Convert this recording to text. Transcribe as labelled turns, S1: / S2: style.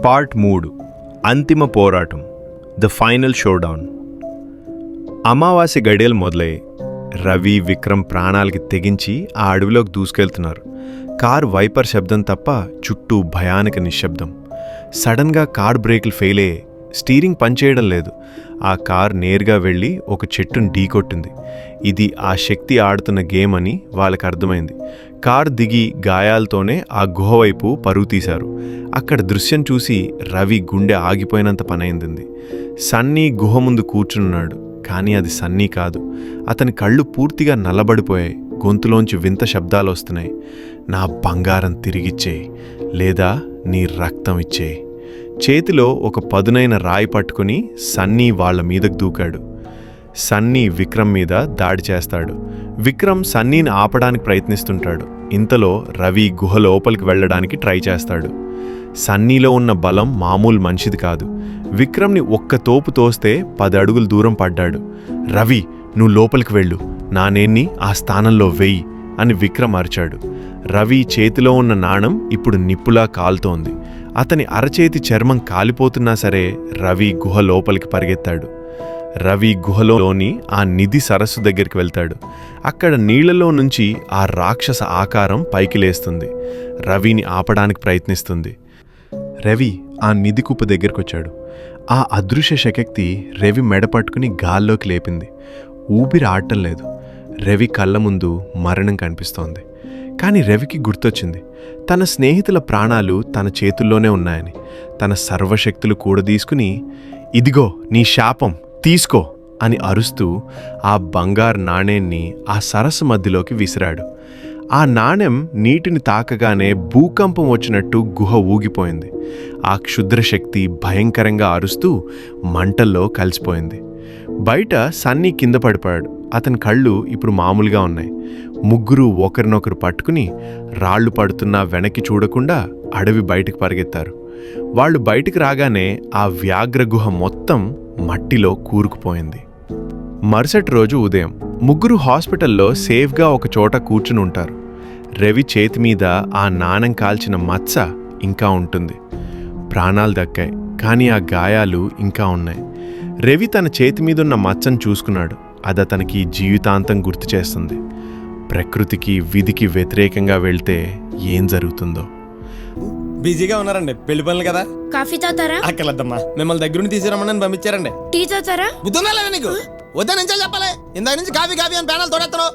S1: Part మూడు అంతిమ పోరాటం ద ఫైనల్ షోడౌన్. అమావాస్య గడియలు మొదలై రవి విక్రమ్ ప్రాణాలకి తెగించి ఆ అడవిలోకి దూసుకెళ్తున్నారు. కార్ వైపర్ శబ్దం తప్ప చుట్టూ భయానక నిశ్శబ్దం. సడన్గా కార్ బ్రేకులు ఫెయిల్ అయ్యే స్టీరింగ్ పనిచేయడం లేదు. ఆ కార్ నేరుగా వెళ్ళి ఒక చెట్టును ఢీకొట్టింది ఇది ఆ శక్తి ఆడుతున్న గేమ్ అని వాళ్ళకి అర్థమైంది. కార్ దిగి గాయాలతోనే ఆ గుహ వైపు పరుగు తీశారు. అక్కడ దృశ్యం చూసి రవి గుండె ఆగిపోయినంత పనైంది సన్నీ గుహ ముందు కూర్చున్నాడు కానీ అది సన్నీ కాదు. అతని కళ్ళు పూర్తిగా నల్లబడిపోయాయి. గొంతులోంచి వింత శబ్దాలు వస్తున్నాయి. నా బంగారం తిరిగిచ్చేయి లేదా నీ రక్తం ఇచ్చేయి. చేతిలో ఒక పదునైన రాయి పట్టుకుని సన్నీ వాళ్ళ మీదకు దూకాడు. సన్నీ విక్రమ్ మీద దాడి చేస్తాడు. విక్రమ్ సన్నీని ఆపడానికి ప్రయత్నిస్తుంటాడు. ఇంతలో రవి గుహ లోపలికి వెళ్ళడానికి ట్రై చేస్తాడు. సన్నీలో ఉన్న బలం మామూలు మనిషిది కాదు. విక్రమ్ని ఒక్క తోపు తోస్తే పది అడుగులు దూరం పడ్డాడు. రవి నువ్వు లోపలికి వెళ్ళు. నా నేన్ని ఆ స్థానంలో వెయ్యి అని విక్రమ్ అరిచాడు. రవి చేతిలో ఉన్న నాణం ఇప్పుడు నిప్పులా కాలుతోంది. అతని అరచేతి చర్మం కాలిపోతున్నా సరే రవి గుహ లోపలికి పరిగెత్తాడు. రవి గుహలోని ఆ నిధి సరస్సు దగ్గరికి వెళ్తాడు. అక్కడ నీళ్ళలో నుంచి ఆ రాక్షస ఆకారం పైకి లేస్తుంది. రవిని ఆపడానికి ప్రయత్నిస్తుంది. రవి ఆ నిధి కుప్ప దగ్గరకొచ్చాడు. ఆ అదృశ్య శక్తి రవి మెడ పట్టుకుని గాల్లోకి లేపింది. ఊపిరి ఆడటం లేదు. రవి కళ్ళ ముందు మరణం కనిపిస్తోంది. కానీ రవికి గుర్తొచ్చింది. తన స్నేహితుల ప్రాణాలు తన చేతుల్లోనే ఉన్నాయని. తన సర్వశక్తులు కూడదీసుకుని ఇదిగో నీ శాపం తీసుకో అని అరుస్తూ ఆ బంగారు నాణేన్ని ఆ సరస్సు మధ్యలోకి విసిరాడు. ఆ నాణెం నీటిని తాకగానే భూకంపం వచ్చినట్టు గుహ ఊగిపోయింది. ఆ క్షుద్రశక్తి భయంకరంగా అరుస్తూ మంటల్లో కలిసిపోయింది. బయట సన్నీ కింద పడిపోయాడు. అతని కళ్ళు ఇప్పుడు మామూలుగా ఉన్నాయి. ముగ్గురు ఒకరినొకరు పట్టుకుని రాళ్ళు పడుతున్నా వెనక్కి చూడకుండా అడవి బయటకు పరిగెత్తారు. వాళ్ళు బయటికి రాగానే ఆ వ్యాఘ్ర గుహ మొత్తం మట్టిలో కూరుకుపోయింది. మరుసటి రోజు ఉదయం ముగ్గురు హాస్పిటల్లో సేఫ్గా ఒక చోట కూర్చుని ఉంటారు. రవి చేతి మీద ఆ నాణం కాల్చిన మచ్చ ఇంకా ఉంటుంది. ప్రాణాలు దక్కాయి కానీ ఆ గాయాలు ఇంకా ఉన్నాయి. రవి తన చేతి మీదున్న మచ్చను చూసుకున్నాడు. అది అతనికి జీవితాంతం గుర్తు చేస్తుంది. ప్రకృతికి విధికి వ్యతిరేకంగా వెళ్తే ఏం జరుగుతుందో.
S2: బిజీగా ఉన్నారండి. పెళ్ళి పనులు కదా?
S3: కాఫీ తాతారా
S2: అక్కర్లేద్దమ్మా మిమ్మల్ని దగ్గరుండి తీసుకురమ్మని పంపించారండి.
S3: టీ తాతారా
S2: బుద్ధుందా లేదా నీకు? వద్దా నుంచే చెప్పాలి. ఇందాక నుంచి కాఫీ కాఫీ అని ప్యానల్ తోడెత్తను.